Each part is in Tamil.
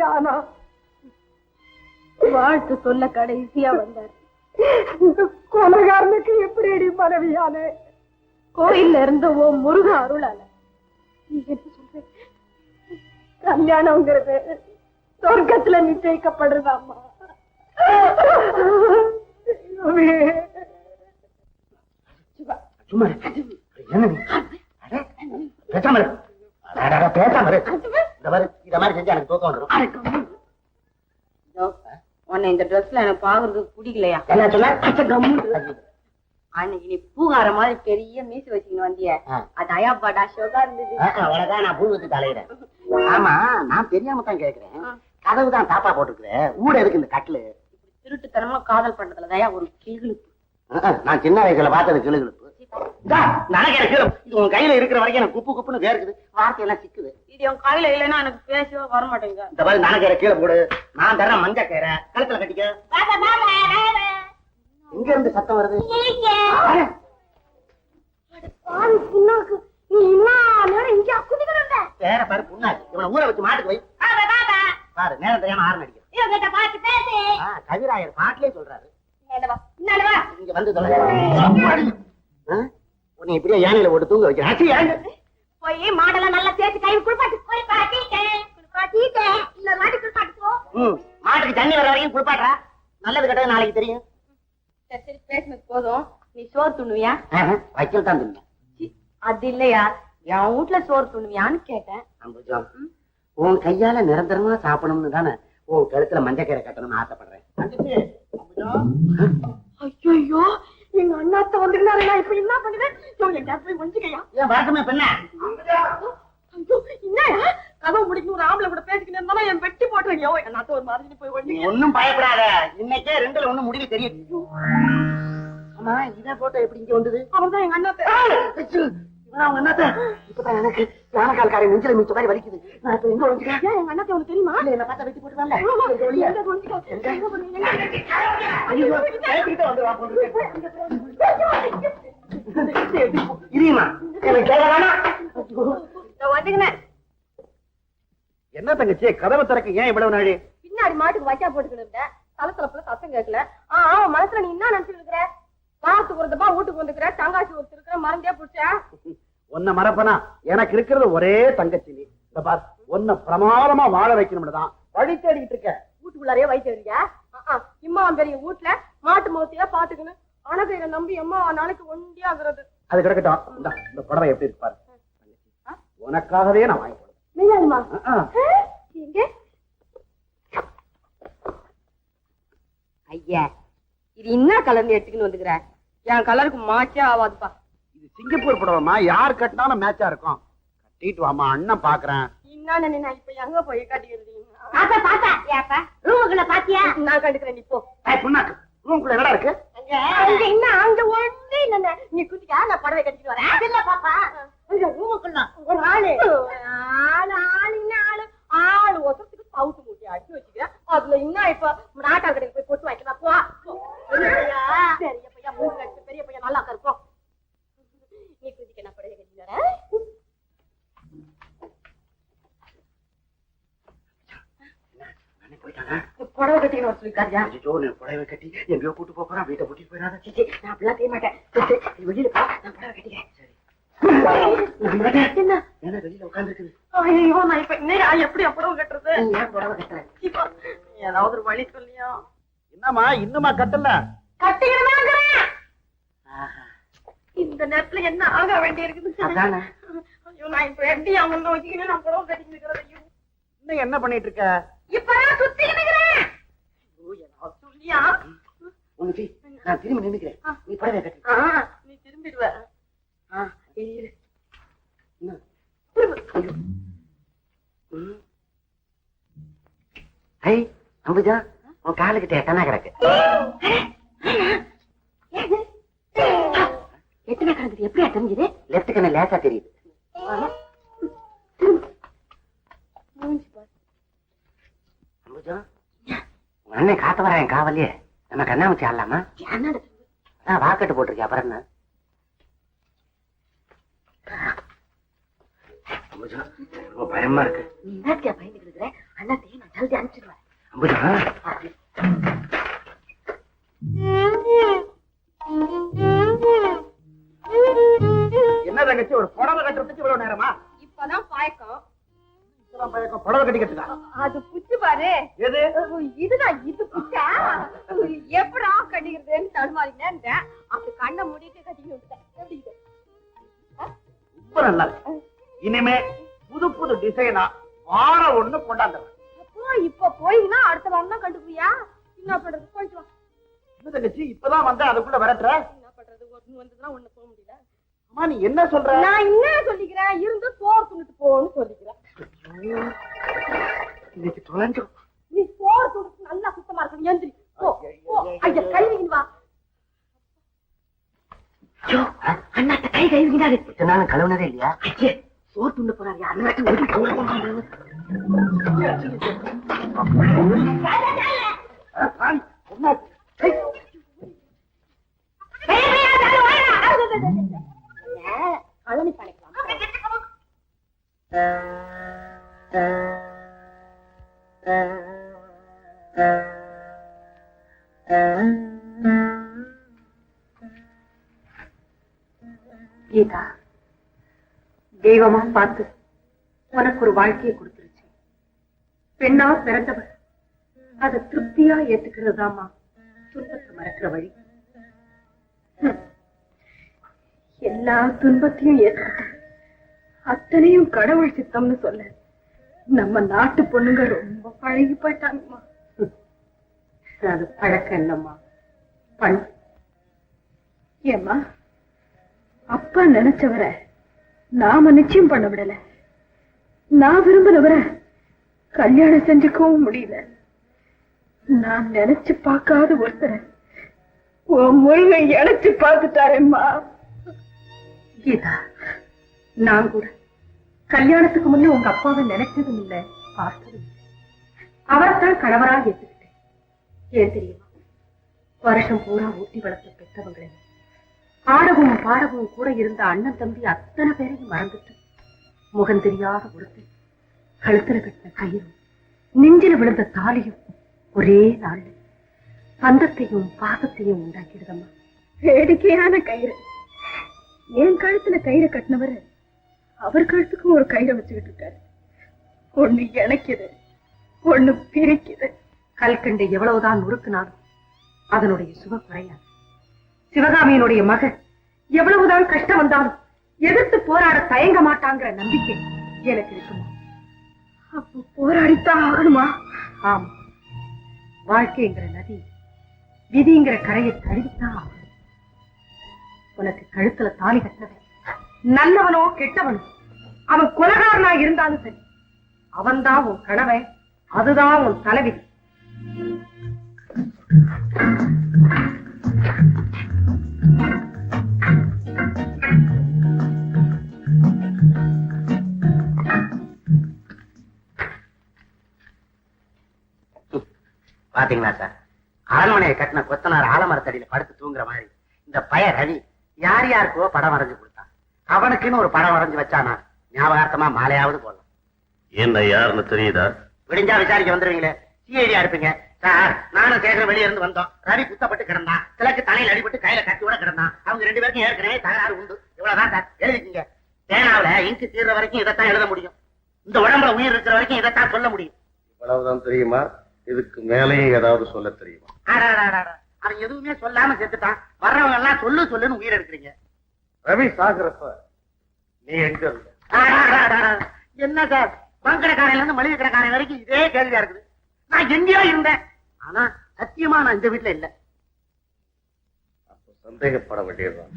ஆனா. வாழ்த்து சொல்ல கடைசியா வந்தார். கொலகாரனுக்கு எப்படியடி மனைவியானே? கோயில்ல இருந்த ஓ முருக அருளால. கல்யாணம்ங்கிறது சொர்க்கத்துல சும்மா. இரு. என்ன அட, பேசாம. அட, அட, அட, பேசாம. இந்த மாதிரி இத மாதிரி செஞ்சா எனக்கு தூக்கம் வந்துடும் உன்னை இந்த ட்ரெஸ்ல எனக்கு பாக்குறதுக்கு பிடிக்கலையா? என்ன அன்னைக்கு நீ பூகார மாதிரி பெரிய மீசு வச்சுக்கின்னு வந்திய. அது அயாப்பாடா ஷோகா இருந்தது. அவ்வளவுதான். நான் பூ வச்சு தலையிறேன். ஆமா நான் தெரியாம தான் கேக்குறேன். கதவு தான் தாப்பா போட்டுருக்கிறேன் ஊட எதுக்கு இந்த கட்டிலு? திருட்டுத்தனமா காதல் பண்றதுல தயா ஒரு கிளுகிழுப்பு நான் சின்ன வயசுல பார்த்தது கிளுகிழப்பு. இது உன் கையில இருக்கிற வரைக்கும் எனக்கு குப்பு குப்புன்னு வேர்க்குது. வார்த்தையெல்லாம் சிக்குது. இது என் கையில இல்லைன்னா எனக்கு பேசவே வர மாட்டேங்க இந்த மாதிரி கீழே போடு. நான் தர்றேன் மஞ்ச கயிறை. கழுத்துல கட்டிக்க. எங்க இருந்து சத்தம் வருது? குதிக்கிறத பேர பாரு புண்ணாக்கு. இவனை ஊற வச்சு மாட்டுக்கு வை. பாரு நேரம் தெரியாம ஆறு நடிக்கிறேன் கவிராயர் பாட்டிலே சொல்றாரு. இங்க வந்து தொலை? உன்னை இப்படியே யானையில போட்டு தூங்க வைக்கிறேன். போய் மாடெல்லாம் நல்லா தேய்ச்சி கை குளிப்பாட்டு குளிப்பாட்டிட்டேன் குளிப்பாட்டிட்டேன் இல்ல மாட்டி குளிப்பாட்டு போ. ம், மாட்டுக்கு தண்ணி வர வரைக்கும் குளிப்பாட்டா நல்லது கெட்டது நாளைக்கு தெரியும். சரி சரி பேசினது போதும். நீ சோறு துண்ணுவியா ஆஹா, வைக்கல் தான் சி, அது இல்லையா? என் வீட்டுல சோறு துண்ணுவியான்னு கேட்டேன். அம்புஜம் உன் கையால நிரந்தரமா சாப்பிடணும்னு தானே உன் கழுத்துல மஞ்சக்கரை கட்டணும்னு ஆசைப்படுறேன். ஐயோ எங்க அண்ணாத்த வந்துருந்தாரு நான் இப்ப என்ன பண்ணுவேன் எங்கேயாவது போய் மஞ்சுக்கையா ஏன் வரட்டுமே பெண்ண என்னயா? கதவு முடிக்கணும் ஒரு ஆம்பளை கூட பேசிக்கிட்டு இருந்தாலும் என் வெட்டி போட்டுருங்க எங்க அண்ணாத்த ஒரு மாதிரி போய் ஒண்ணு ஒண்ணும் பயப்படாத. இன்னைக்கே ரெண்டுல ஒண்ணு முடிவு தெரியும் ஆமா இத போட்டோ எப்படி இங்க வந்தது? அவன் தான் எங்க அண்ணாத்த ஐயோ, இவனா உங்க என்னத்த இப்பதான் எனக்கு யானைக்கால்காரை நெஞ்சில மிச்ச மாதிரி வலிக்குது. நான் இப்ப எங்க ஏன் எங்க அண்ணாத்த உனக்கு தெரியுமா? இல்ல, என்ன பார்த்தா வெட்டி போட்டு வரல எங்க ஒளிஞ்சுக்க? எங்க ஒளிஞ்சுக்க? ஐயோ, பயந்துகிட்டே வந்துருவா போல இருக்கு. இரியுமா எனக்கு கேட்க வேணாம். வந்துக்கினேன் என்ன தங்கச்சி கதவை திறக்க ஏன் இவ்வளவு நாளி? பின்னாடி மாட்டுக்கு வைக்கா போட்டுக்கிட்டு தலத்தலப்புல சத்தம் கேட்கல. ஆ ஆ, மனசுல நீ என்ன நினைச்சிட்டு இருக்கிற? வாரத்துக்கு ஒருத்தப்பா வீட்டுக்கு வந்துக்கிற? தங்காச்சி ஒருத்தர் இருக்கிற மறந்தே பிடிச்சா உன்னை மறப்பனா? எனக்கு இருக்கிறது ஒரே தங்கச்சி நீ. இந்த பார் உன்னை பிரமாதமா வாழ வைக்கணும்னு தான் வழி தேடிட்டு இருக்க. வீட்டுக்குள்ளாரே வைத்தியா இம்மா பெரிய வீட்டுல மாட்டு மோத்தியா பாத்துக்கணும் அணகையில நம்பி அம்மா நாளைக்கு ஒண்டியா ஆகுறது அது கிடக்கட்டும். இந்தா, இந்த புடவை எப்படி இருக்கு பாரு. உனக்காகவே நான் வாங்கி. எங்க ஐயா இது என்ன கலர்னு எடுத்துக்கின்னு வந்துக்கிற? என் கலருக்கு மாச்சே ஆகாதுப்பா சிங்கப்பூர் புடவைமா யார் கட்டினாலும் மேட்சா இருக்கும். கட்டிட்டு வாமா அண்ணன் பாக்குறேன். என்னன்னு நான் இப்ப எங்க போய் கட்டிக்கிறது பாத்தா பாத்தா ஏப்பா ரூமுக்குள்ள பாத்தியா? நான் கண்டுக்கிறேன் நீ போ. ஏய், புண்ணாக்கு ரூம்குள்ள என்னடா இருக்கு? அங்க என்ன அங்க ஒண்ணு இல்ல நீ குதிக்கா நான் புடவை கட்டிட்டு வரேன் இல்ல பாப்பா அங்க ரூமுக்குள்ள ஒரு ஆளு ஆளு ஆளு என்ன ஆளு ஆளு ஒசத்துக்கு பவுட்டு மூட்டி அடிச்சு வச்சுக்கிறேன் அதுல இன்னும் இப்ப நாட்டா கடைக்கு போய் பொட்டு வைக்கலாம் போ போ. பெரிய பையா பெரிய பையா மூணு லட்சம் பெரிய பையா நல்லா இருக்கும் நீ குதிக்க நான் புடவை கட்டிட்டு வரேன் அண்ணன் போயிட்டாங்க புடவை கட்டிக்கணும் வர சொல்லிருக்காருயா ஐயோ நீ புடவை கட்டி எங்கேயோ கூட்டு போப் போறான் வீட்டை கூட்டிட்டு போயிடாத. சிச்சி, நான் அப்படிலாம் செய்ய மாட்டேன். சிச்சி, நீ வெளியில போ நான் புடவை கட்டிக்கிறேன். என்ன? என்ன? வெளியில உட்காந்துருக்குது ஐயோ நான் இப்ப இன்னும் எப்படி புடவை கட்டுறது? ஏன் புடவை கட்டுற? இப்போ, ஏதாவது ஒரு வழி சொல்லியா. என்னம்மா இன்னுமா கட்டல? கட்டிக்கிறேன் இந்த நேரத்துல என்ன ஆக வேண்டி இருக்குது அதானே. ஐயோ நான் இப்ப எப்படி அவங்க வச்சுக்கிட்டு நான் புடவை கட்டிக்கிறேன் என்ன பண்ணிட்டு இருக்க? ஏதாவது சொல்லியா உனக்கு நான் திரும்பி நின்னுக்கிறேன். நீ புடவை கட்டு. ஆ, நீ திரும்பிடுவ. ஐ அம்புஜா உன் காலுக்கிட்ட எத்தனை கிடக்கு? எத்தனை கிடக்குது? எப்படியா தெரிஞ்சது? லெஃப்ட் கண்ணு லேசா தெரியுது. அம்புஜா அண்ணன் காத்து வரேன் காவலியே நம்ம கண்ணாமூச்சி ஆடலாமா? என்னடா அதான் வாக்கெட்டு போட்டிருக்கேன் அப்புறம் என்ன? ரொம்ப பயமா இருக்கு. நீ என்னத்தியா பயந்துட்டு இருக்கிற அண்ணாத்தையும் நான் ஜல்தி அனுப்பிச்சிடுவேன் அம்புஜா. என்ன தங்கச்சி ஒரு புடவை கட்டுறதுக்கு இவ்வளவு நேரமா? இப்பதான் பாயக்கம். புடவை கட்டிக்கிறதுக்கா? அது புச்சு பாரு. எது? இதுதான் இது புச்சா எப்படா கட்டிக்கிறதுன்னு தடுமாறினேன் அப்படி கண்ணை மூடிட்டு கட்டிக்கிட்டு விட்டேன் ரொம்ப நல்லா. இனிமே புது புது டிசைனா வாரம் ஒண்ணு கொண்டாந்துறேன் அப்போ இப்ப போயிங்கன்னா அடுத்த வாரம் தான் கண்டுக்குவியா என்ன பண்றது போயிட்டு வா. என்ன தங்கச்சி இப்பதான் வந்தா அதுக்குள்ள விரட்டுற? என்ன பண்றது? ஒண்ணு வந்ததுன்னா ஒண்ணு போக முடியல. அம்மா நீ என்ன சொல்ற? நான் என்ன சொல்லிக்கிறேன்? இருந்து சோறு துணிட்டு போன்னு சொல்லிக்கிறேன். இன்னைக்கு தொலைஞ்சோம் நீ சோறு துணிட்டு நல்லா சுத்தமா இருக்கணும் எந்திரி போ போ. ஐயா கழுவிங்க வா. ஐயோ. அண்ணாத்த கை கழுவினாரு இத்தனை நாள் கழுவுனதே இல்லையா? ஐயே சோறு துண்டு போறாரு. அண்ணாட்ட ஒரு தெய்வமா பார்த்து உனக்கு ஒரு வாழ்க்கையை கொடுத்துருச்சு. பெண்ணா பிறந்தவர் அதை திருப்தியா ஏத்துக்கிறதாமா துன்பத்தை மறக்கிற வழி. எல்லா துன்பத்தையும் ஏற்றுக்கிட்டு அத்தனையும் கடவுள் சித்தம்னு சொல்ல. நம்ம நாட்டு பொண்ணுங்க ரொம்ப பழகி போயிட்டாங்கம்மா. அது பழக்கம் இல்லம்மா. பண். ஏம்மா அப்பா நினைச்சவரை நாம நிச்சயம் பண்ண விடல. நான் விரும்பினவரை கல்யாணம் செஞ்சுக்கவும் முடியல. நான் நினைச்சு பார்க்காத ஒருத்தரை உன் முருகன் இணைச்சு பார்த்துட்டாரேம்மா. கீதா நான் கூட கல்யாணத்துக்கு முன்ன உங்க அப்பாவை நினைச்சதும் இல்ல பார்த்ததும் அவர்தான் கணவராக கணவரா ஏத்துக்கிட்டேன். ஏன் தெரியுமா? வருஷம் பூரா ஊட்டி வளர்த்த பெற்றவங்களை ஆடவும் பாடவும் கூட இருந்த அண்ணன் தம்பி அத்தனை பேரையும் மறந்துட்டு முகம் தெரியாத ஒருத்தன் கழுத்துல கட்டின கயிறும் நெஞ்சில விழுந்த தாலியும் ஒரே நாள்ல பந்தத்தையும் பாசத்தையும் உண்டாக்கிடுதம்மா. வேடிக்கையான கயிறு. என் கழுத்துல கயிறை கட்டினவர் அவர் கழுத்துக்கும் ஒரு கயிறை வச்சுக்கிட்டு இருக்காரு. ஒண்ணு இணைக்குது ஒண்ணு பிரிக்குது. கல்கண்டு எவ்வளவுதான் நுறுக்குனாலும் அதனுடைய சுவ குறையாது. சிவகாமியினுடைய மகன். எவ்வளவுதான் கஷ்டம் வந்தாலும் எதிர்த்து போராட தயங்க மாட்டாங்கிற நம்பிக்கை எனக்கு இருக்குமா? அப்போ போராடித்தான் ஆகணுமா? ஆமா. வாழ்க்கைங்கிற நதி விதிங்கிற கரையை தழுவித்தான் ஆகணும். உனக்கு கழுத்துல தாலி கட்டது நல்லவனோ கெட்டவனோ அவன் கொலகாரனா இருந்தாலும் சரி அவன்தான் உன் கணவன் அதுதான் உன் தலைவி பாத்தீங்களா சார்? அரண்மனையை கட்டின கொத்தனார் ஆலமரத்தடியில படுத்து தூங்குற மாதிரி. இந்த பய ரவி யார் யாருக்கோ படம் வரைஞ்சு கொடுத்தான். அவனுக்குன்னு ஒரு படம் வரைஞ்சு வச்சானா ஞாபகார்த்தமா மாலையாவது போடலாம். என்ன யாருன்னு தெரியுதா? விடிஞ்சா விசாரிக்க வந்துருவீங்களே. சிஐடியா இருப்பீங்க. சார் நானும் சேகர வெளியே இருந்து வந்தோம். ரவி குத்தப்பட்டு கிடந்தான். கிழக்கு தலையில அடிபட்டு கையில கத்தியோட கிடந்தான். அவங்க ரெண்டு பேருக்கும் ஏற்கனவே தகராறு உண்டு. இவ்வளவுதான் சார். எழுதிக்கீங்க. பேனாவுல இங்கு தீர்ற வரைக்கும் இதைத்தான் எழுத முடியும். இந்த உடம்புல உயிர் இருக்கிற வரைக்கும் இதைத்தான் சொல்ல முடியும். இவ்வளவுதான் தெரியுமா? இதுக்கு மேலேயும் ஏதாவது சொல்ல தெரியுமா. அவன் எதுவுமே சொல்லாம செத்துட்டான். வர்றவங்க எல்லாம் சொல்லு சொல்லுன்னு உயிர் எடுக்கிறீங்க. ரவி சாகுறப்ப நீ எங்க இருந்த. என்ன சார்? பங்கடக்காரையில இருந்து மளிகை கடைக்காரன் வரைக்கும் இதே கேள்வியா இருக்குது. நான் எங்கேயோ இருந்தேன். ஆனா சத்தியமா நான் இந்த வீட்டுல இல்ல. அப்ப சந்தேகப்பட வேண்டியதுதான்.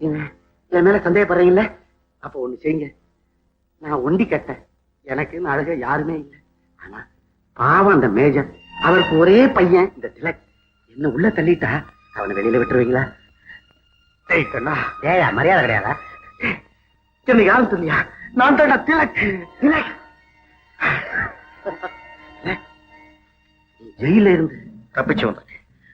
என்ன, என் மேல சந்தேகப்படுறீங்கல்ல? அப்ப ஒண்ணு செய்யுங்க. நான் ஒண்டி கட்டேன். எனக்கு அழக யாருமே இல்லை. ஆனா பாவம் அந்த மேஜர். அவருக்கு ஒரே பையன் இந்த திலக். என்ன உள்ள தள்ளிட்டா? அவனை வெளியில விட்டுருவீங்களா? கண்ணா. ஏயா மரியாதை கிடையாதா? என்ன யாரும் சொல்லியா நான் தான்டா திலக். திலக். நீ ஜெயில இருந்து. தப்பிச்சு வந்துட்டேன்